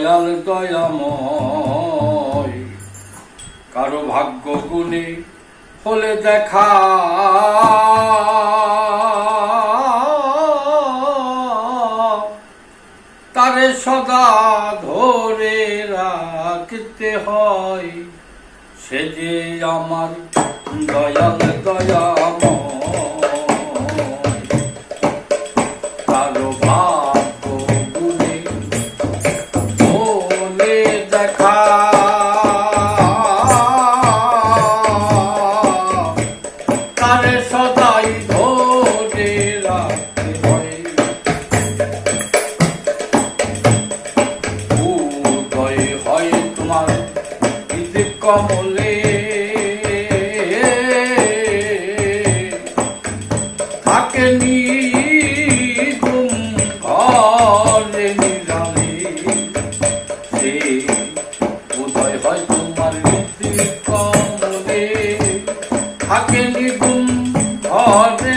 দয়াল, দয়াময়। কারও ভাগ্য গুণে হলে দেখা। তারে সদা ধরে রাখতে হয়। সে যে আমার দয়াল, দয়াময়। কমলে থাকে নিগুম ঘরে নিরালে সে উদয় হয় তোমার কমলে থাকে নিগুম ঘরে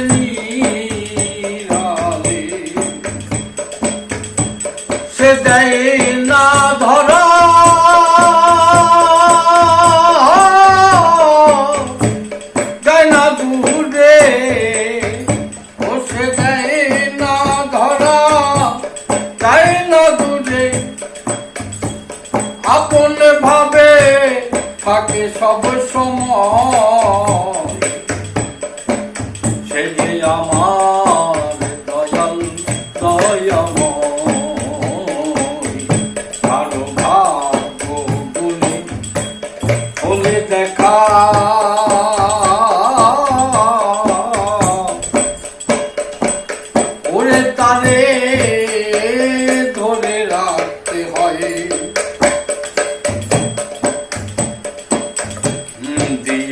সব সময়।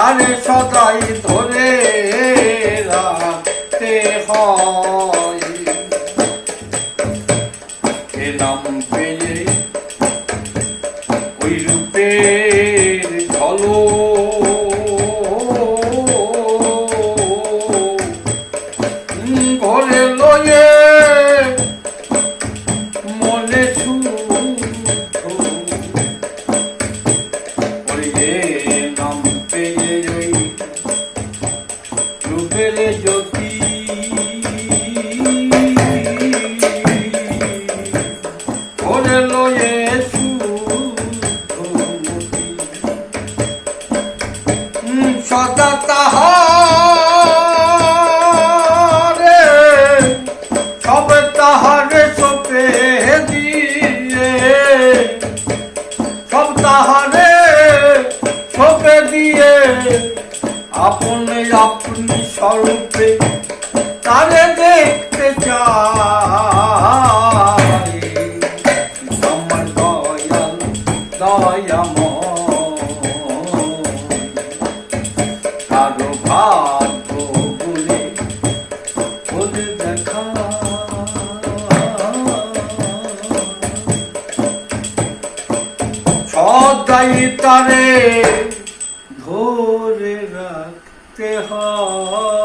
কানে সদাই ধরে রাখতে হয়। নাম সদা তাহারে সব তাহারে সপে দিয়ে। সব তাহারে দিয়ে। আপনি আপনি স্বরূপে তারে দেখতে চাই। আমার দয়াল দয়াময় কারও ভাগ্য বলে বলে দেখা। সদাই তারে ধরে রাখতে হয়।